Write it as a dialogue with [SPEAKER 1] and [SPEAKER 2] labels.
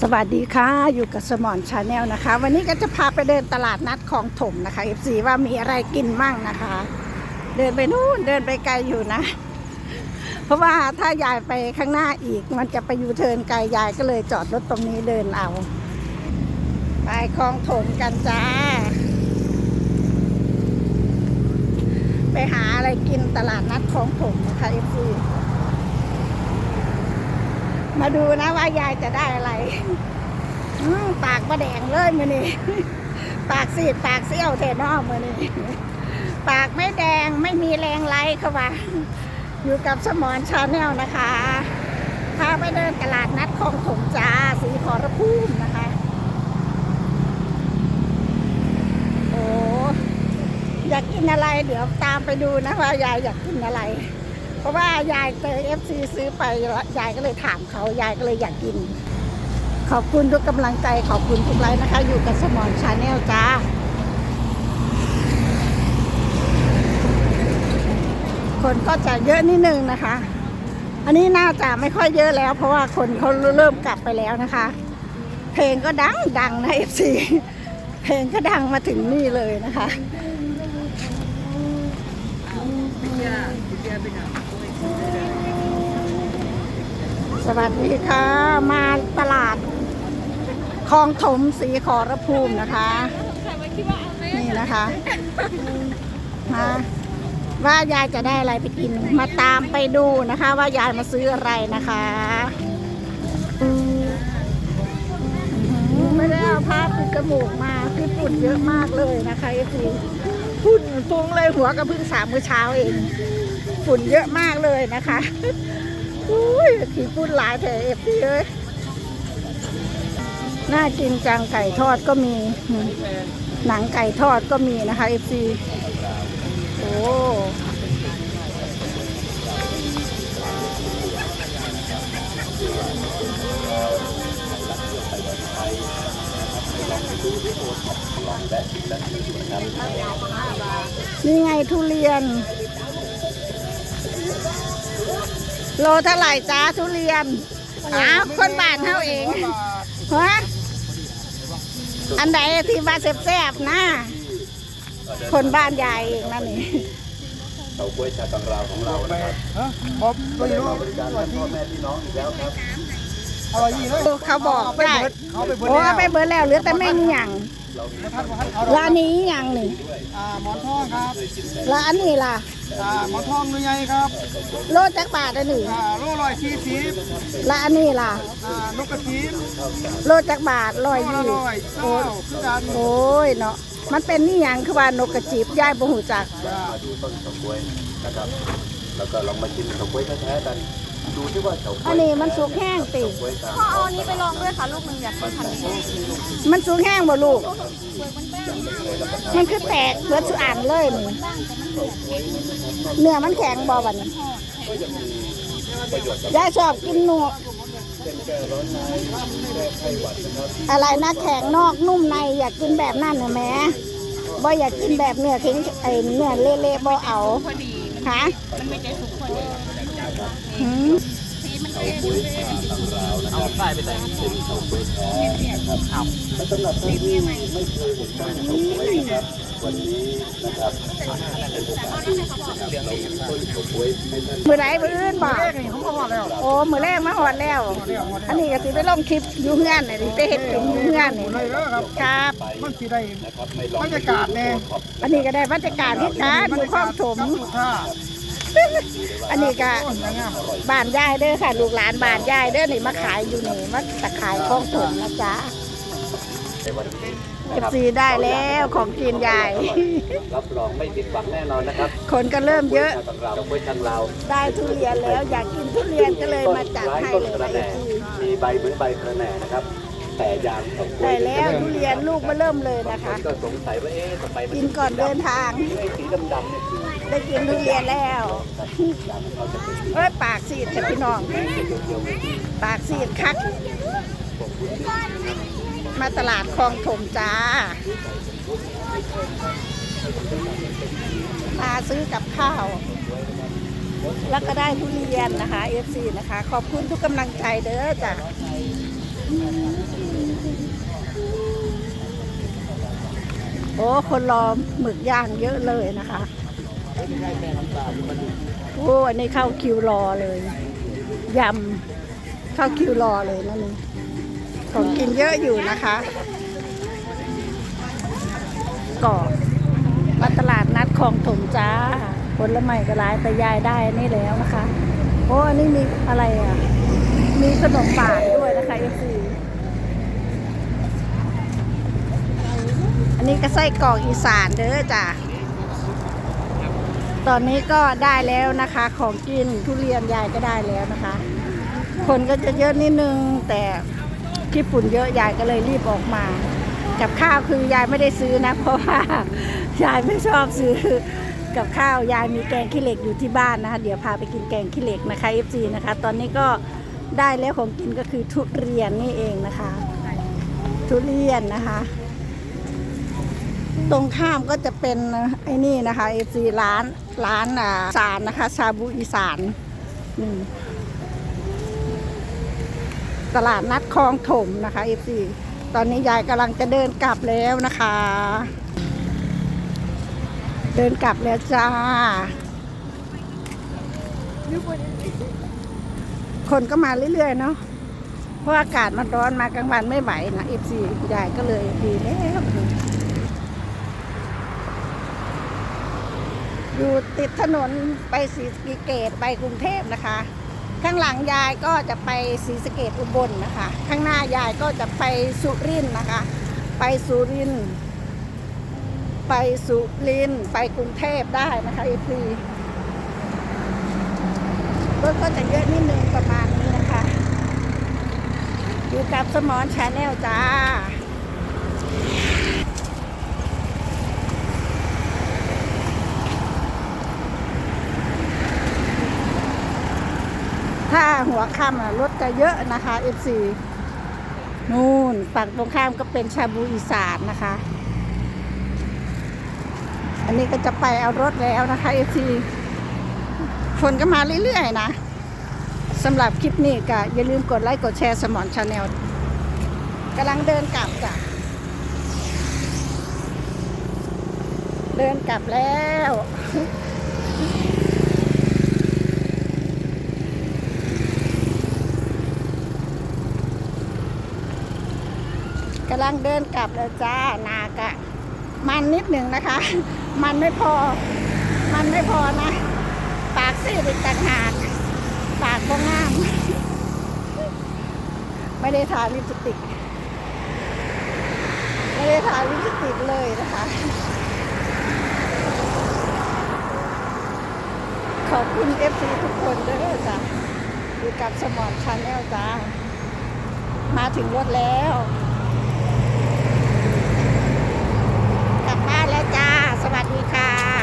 [SPEAKER 1] สวัสดีค่ะ อยู่กับสมอนชาแนลนะคะ วันนี้ก็จะพาไปเดินตลาดนัดของถมนะคะ FC ว่ามีอะไรกินมั่งนะคะ เดินไปนู่นเดินไปไกลอยู่นะ เพราะว่าถ้ายายไปข้างหน้าอีก มันจะไปยูเทิร์นไกลยายก็เลยจอดรถตรงนี้เดินเอา ไปคลองถมกันจ้า ไปหาอะไรกินตลาดนัดคลองถมนะคะ FC มาดูนะว่ายายจะได้อะไรปากประแดงเลยมือนี่ปากสีดปากเสี้ยวเทนอกมือนี่ปากไม่แดงไม่มีแรงไล่เขาว่าอยู่กับสมอนชาแนลนะคะพาไปเดินตลาดนัดคลองถมจ้าสีขอรภูมินะคะ โอ้อยากกินอะไรเดี๋ยวตามไปดูนะว่ายายอยากกินอะไร เพราะว่ายายเจอเอฟซีซื้อไปยายก็เลยถามเขายายก็เลยอยากกิน ขอบคุณทุกกำลังใจขอบคุณทุกไลค์นะคะ อยู่กับสมอนชาแนลจ้าคนก็จะเยอะนิดนึงนะคะ อันนี้น่าจะไม่ค่อยเยอะแล้ว เพราะว่าคนเขาเริ่มกลับไปแล้วนะคะ เพลงก็ดังดังนะเอฟซีเพลงก็ดังมาถึงนี่เลยนะคะ สวัสดีค่ะ มาตลาดคลองถมสีขอรภูมินะคะ นี่นะคะ มาว่ายายจะได้อะไรไปกิน มาตามไปดูนะคะ ว่ายายมาซื้ออะไรนะคะไม่ได้เอาผ้าปิดจมูกมาคือฝุ่นเยอะมากเลยนะคะไอ้คือฝุ่นฟุ้งเลยหัวกระพึ่งสามมื้อเช้าเอง ฝุ่นเยอะมากเลยนะคะอุ้ยขี้ฝุ่นหลายแถเอฟซีเอ้ยน่ากินจังไก่ทอดก็มี หนังไก่ทอดก็มีนะคะเอฟซีโอ้นี่ไงทุเรียน โลเท่าไหร่จ้าทุเรียนอ้าวคนบ้านเท่าเองฮะอันใดที่ว่าแซ่บๆนะคนบ้านยายเองนั่นนี่
[SPEAKER 2] เตาก้วยชากังราวของเรานะครับ
[SPEAKER 3] ฮะผมไม่รู้
[SPEAKER 2] บริการให้พ่อแม่พี่น้องอีกแล้วครับ
[SPEAKER 3] อร่อยยี่เลย
[SPEAKER 1] เขาบอก
[SPEAKER 3] ไป
[SPEAKER 1] ได้
[SPEAKER 3] เบิดเขาไปเบิด
[SPEAKER 1] โอ้
[SPEAKER 3] แล้ว
[SPEAKER 1] ไปเบิร์แล้วเหลือแต่แม่งหยัง
[SPEAKER 3] ท่านท่านเอา
[SPEAKER 1] ร้านนี้หยังนี่
[SPEAKER 3] อ่าหมอนทองครับ
[SPEAKER 1] แล้วอันนี้ล่ะ
[SPEAKER 3] อ่าหมอนทองหรือไงครับ
[SPEAKER 1] โลจักบาทอันนี้
[SPEAKER 3] อ่าโลร้อยสี่สิบ
[SPEAKER 1] แล้วอันนี้ล่ะ
[SPEAKER 3] อ่านกกระทิม
[SPEAKER 1] โลจักบาทร้อย
[SPEAKER 3] โลละ
[SPEAKER 1] ยี่
[SPEAKER 3] ร้อยเก้าคือกัน
[SPEAKER 1] โอ้ยเนาะมันเป็นนี่หยังคือว่านกกระจิบยายบ่หูจัก
[SPEAKER 3] อ่า
[SPEAKER 2] มาดูต้นเตาก้วยนะครับ แล้วก็ลองมาชิมเตาก้วยแท้ๆกัน ดูที่ว่าเตาก้
[SPEAKER 1] อั
[SPEAKER 2] วนย
[SPEAKER 1] นี้มันสุกแห้งติ
[SPEAKER 2] เตาก้วยตาม
[SPEAKER 4] พ่อเอาอันนี้ไปลองด้วยค่ะลูกหนึ่งอยากกินพันนี้
[SPEAKER 1] มันสุกแห้งบ่ลูก มันคือแตกเบิดสุอ่านเลยนี่เนื้อมันแข็งบ่บัดนี้ยายชอบกินหนูอะไรนะแข็งนอกนุ่มในอยากกินแบบนั้นนะแม่บ่อยากกินแบบเนื้อแข็งไอเนื้อเละๆบ่เอาฮะ มันไม่ได้สุกพอดี
[SPEAKER 2] นะครับ
[SPEAKER 1] หืม
[SPEAKER 4] เสา
[SPEAKER 2] ปุ้ยตำราวนะครับเอาป้ายไป
[SPEAKER 3] ใส่
[SPEAKER 2] เป็นเสาปุ้ยและสำหรับท่านที่ไม่เคยเห็นการเตาก้วยนะครับวันนี้นะครับเป็นโอกาสที่นะครับเราต้นเตาก้วยให้ท่าน
[SPEAKER 1] มือไหนมืออื่นบ่
[SPEAKER 3] แรกนี่ผมก็พอดแล้ว
[SPEAKER 1] โอ้มือแรกมาหอดแล้ว อันนี้ก็สิไปลงคลิปอยู่เฮือนนี่ดิไปเฮ็ดกินอยู่เฮือนนี่
[SPEAKER 3] เลยครับมันสีได้บรรยากาศแน่
[SPEAKER 1] อันนี้ก็ได้บรรยากาศที่การอยู่คลองถม
[SPEAKER 3] สุดท่า
[SPEAKER 1] อันนี้ก็
[SPEAKER 3] โอ้ยยังไง
[SPEAKER 1] บ้านยายเด้อค่ะ ลูกหลานบ้านยายเด้อนี่มาขายอยู่นี่มาตะขายคลองถมนะจ๊ะ
[SPEAKER 2] ในวันนี้
[SPEAKER 1] เอฟซีได้แล้วของกินยาย
[SPEAKER 2] รับรองไม่ผิดหวังแน่นอนนะครับ
[SPEAKER 1] คนก็เริ่มเยอะ
[SPEAKER 2] ชากังราวเตาก้วยชากังราว
[SPEAKER 1] ได้ทุเรียนแล้วอยากกินทุเรียนก็เลยมาจัดให้
[SPEAKER 2] ต้น
[SPEAKER 1] เลย
[SPEAKER 2] กระ
[SPEAKER 1] นะ
[SPEAKER 2] แหน่มีใบเหมือนใบกระแหน่นะครับ แต่ยางของกล้
[SPEAKER 1] ได้
[SPEAKER 2] วย
[SPEAKER 1] แล้วทุเรียนลูกมาเริ่มเลย
[SPEAKER 2] บาง
[SPEAKER 1] นะ
[SPEAKER 2] ค
[SPEAKER 1] คะ
[SPEAKER 2] นก็สงสัยว่าเอ๊ะทำไมมัน
[SPEAKER 1] กินก่อนเดินทาง
[SPEAKER 2] ไอ้สีดำๆเนี่ยคือ
[SPEAKER 1] ได้กินทุเรียนแล้ว
[SPEAKER 2] เอ้
[SPEAKER 1] ยปากซีดค่ะพี่น้อง ปากซีดคัก มาตลาดคลองถมจ้า มาซื้อกับข้าว แล้วก็ได้ทุเรียนนะคะ FC นะคะ ขอบคุณทุกกำลังใจเด้อจ้ะโอ้ คนรอหมึกย่างเยอะเลยนะคะ โอ้อันนี้เข้าคิวรอเลยยำเข้าคิวรอเลยนั่นนี่ของกินเยอะอยู่นะคะก็มาตลาดนัดคลองถมจ้า ผลไม้ก็ร้ายแต่ยายได้นี่แล้วนะคะ โอ้อันนี้มีอะไรอะ มีขนมหวาด้วยนะคะเอฟซีอันนี้ก็ไส้กรอกอีสานเด้อจ้ะ ตอนนี้ก็ได้แล้วนะคะ ของกินทุเรียนยายก็ได้แล้วนะคะ คนก็จะเยอะนิดนึงแต่ที่ฝุ่นเยอะยายก็เลยรีบออกมา กับข้าวคือยายไม่ได้ซื้อนะ เพราะว่ายายไม่ชอบซื้อกับข้าวยายมีแกงขี้เหล็กอยู่ที่บ้านนะคะ เดี๋ยวพาไปกินแกงขี้เหล็กนะคะ FC นะคะ ตอนนี้ก็ได้แล้วของกินก็คือทุเรียนนี่เองนะคะ ทุเรียนนะคะ ตรงข้ามก็จะเป็นไอ้นี่นะคะ FC ร้านร้านอ่าอีสานนะคะ ชาบูอีสานตลาดนัดคลองถมนะคะ FC ตอนนี้ยายกำลังจะเดินกลับแล้วนะคะ เดินกลับแล้วจ้า คนก็มาเรื่อยๆเนาะเพราะอากาศมันร้อนมากลางวันไม่ไหวนะเอฟซียายก็เลยดีแล้ว อยู่ติดถนนไปศรีสะเกตไปกรุงเทพนะคะ ข้างหลังยายก็จะไปศรีสะเกดอุบลนะคะ ข้างหน้ายายก็จะไปสุรินทร์นะคะ ไปสุรินทร์ไปสุรินทร์ไปกรุงเทพได้นะคะเอฟีรถก็จะเยอะนิดนึงประมาณนี้นะคะอยู่กับสมอนชาแนลจ้า หัวค่ำรถจะเยอะนะคะ FC นู่นฝั่งตรงข้ามก็เป็นชาบูอีสานนะคะ อันนี้ก็จะไปเอารถแล้วนะคะเอซีคนก็มาเรื่อยๆนะสำหรับคลิปนี้ก็อย่าลืมกดไลค์กดแชร์สมอนชาแนลกำลังเดินกลับจ้ะเดินกลับแล้วำลังเดินกลับแล้วจ้านากะ มันนิดหนึ่งนะคะ มันไม่พอ มันไม่พอนะ ปากซีดอีกต่างหากปากก็ง่าม ไม่ได้ทาลิปสติก ไม่ได้ทาลิปสติกเลยนะคะ ขอบคุณเอฟซีทุกคนด้อจ้ะอยู่กับสมอนชาแนลจ้ามาถึงรถแล้ว นะคะ